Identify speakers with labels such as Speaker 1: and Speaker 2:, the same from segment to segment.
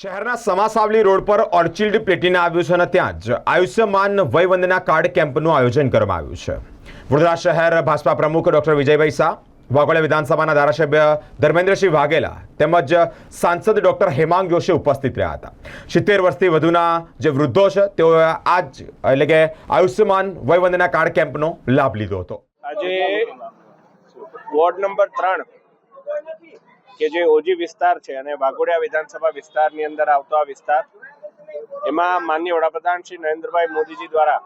Speaker 1: શહેરના સમાસાવલી રોડ પર ઓર્ચિલ્ડ પ્લેટિના આવ્યું છે અને ત્યાં જ આયુષ્યમાન વયવંદના કાર્ડ કેમ્પનું આયોજન કરવામાં આવ્યું છે. વડોદરા શહેર ભાજપા પ્રમુખ ડોક્ટર વિજયભાઈ શાહ, વાઘોડિયા વિધાનસભાના ધારાસભ્ય ધર્મેન્દ્રસિંહ વાઘેલા તેમજ સાંસદ ડોક્ટર હેમાંગ જોશી ઉપસ્થિત રહ્યા હતા. સિત્તેર વર્ષથી વધુના જે વૃદ્ધો છે, તેઓએ આજ એટલે કે આયુષ્યમાન વયવંદના કાર્ડ કેમ્પનો લાભ લીધો હતો.
Speaker 2: આજે વોર્ડ નંબર ત્રણ કે જે ઓજી વિસ્તાર છે અને વાઘોડિયા વિધાનસભા વિસ્તારની અંદર આવતો આ વિસ્તાર, એમાં માનનીય વડાપ્રધાન શ્રી નરેન્દ્રભાઈ મોદીજી દ્વારા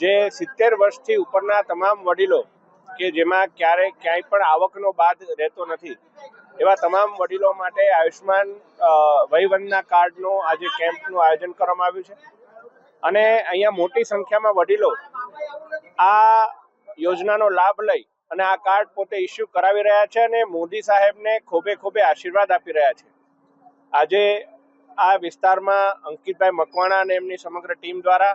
Speaker 2: જે સિત્તેર વર્ષથી ઉપરના તમામ વડીલો કે જેમાં ક્યારેય ક્યાંય પણ આવકનો બાદ રહેતો નથી, એવા તમામ વડીલો માટે આયુષ્માન વહીવંદના કાર્ડનો આજે કેમ્પનું આયોજન કરવામાં આવ્યું છે. અને અહીંયા મોટી સંખ્યામાં વડીલો આ યોજનાનો લાભ લઈ અને આ કાર્ડ પોતે ઇસ્યુ કરાવી રહ્યા છે અને મોદી સાહેબને ખોબે ખોબે આશીર્વાદ આપી રહ્યા છે. આજે આ વિસ્તારમાં અંકિતભાઈ મકવાણા અને એમની સમગ્ર ટીમ દ્વારા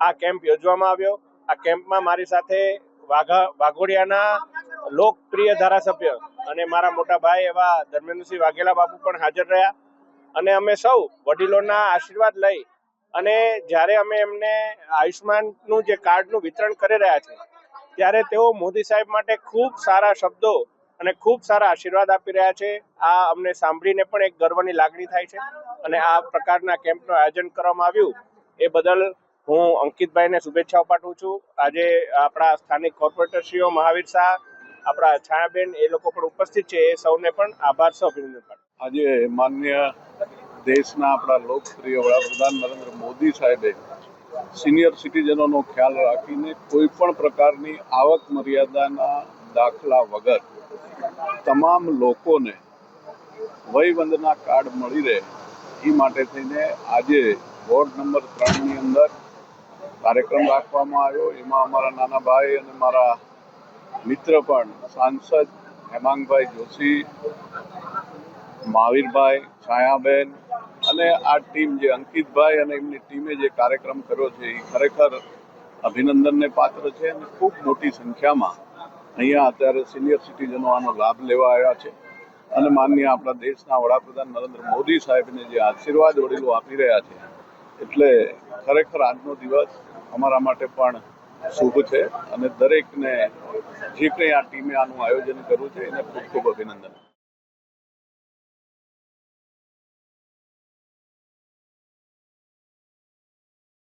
Speaker 2: આ કેમ્પ યોજવામાં આવ્યો. આ કેમ્પમાં મારી સાથે વાઘા, વાઘોડિયાના લોકપ્રિય ધારાસભ્ય અને મારા મોટા ભાઈ એવા ધર્મેન્દ્રસિંહ વાઘેલા બાપુ પણ હાજર રહ્યા. અને અમે સૌ વડીલોના આશીર્વાદ લઈ અને જ્યારે અમે એમને આયુષ્માનનું જે કાર્ડનું વિતરણ કરી રહ્યા છે ત્યારે તેઓ મોદી સાહેબ માટે ખૂબ સારા શબ્દો અને ખૂબ સારા આશીર્વાદ આપી રહ્યા છે. આ અમને સાંભળીને પણ એક ગર્વની લાગણી થાય છે અને આ પ્રકારના કેમ્પનું આયોજન કરવામાં આવ્યું એ બદલ હું અંકિતભાઈને શુભેચ્છાઓ પાઠવું છું. આજે આપણા સ્થાનિક કોર્પોરેટરશ્રીઓ મહાવીર શાહ, આપણા છાયાબેન એ લોકો પણ ઉપસ્થિત છે. એ સૌને પણ આભાર, સૌ અભિનંદન
Speaker 3: આજે માન્ય દેશના આપણા લોકપ્રિય વડાપ્રધાન નરેન્દ્ર મોદી સાહેબે સિનિયર સિટીઝનોનો ખ્યાલ રાખીને કોઈ પણ પ્રકારની આવક મર્યાદાના દાખલા વગર તમામ લોકોને વયવંદના કાર્ડ મળી રહે એ માટે થઈને આજે વોર્ડ નંબર ત્રણની અંદર કાર્યક્રમ રાખવામાં આવ્યો. એમાં અમારા નાના ભાઈ અને મારા મિત્ર પણ સાંસદ હેમાંગભાઈ જોશી, મહાવીરભાઈ, છાયાબેન અને આ ટીમ જે અંકિતભાઈ અને એમની ટીમે જે કાર્યક્રમ કર્યો છે, એ ખરેખર અભિનંદનને પાત્ર છે અને ખૂબ મોટી સંખ્યામાં અહીંયા અત્યારે સિનિયર સિટીઝનો આનો લાભ લેવા આવ્યા છે. અને માનનીય આપણા દેશના વડાપ્રધાન નરેન્દ્ર મોદી સાહેબને જે આશીર્વાદ વડીલો આપી રહ્યા છે, એટલે ખરેખર આજનો દિવસ અમારા માટે પણ શુભ છે અને દરેકને જે કંઈ આ ટીમે આનું આયોજન કર્યું છે, એને ખૂબ ખૂબ અભિનંદન.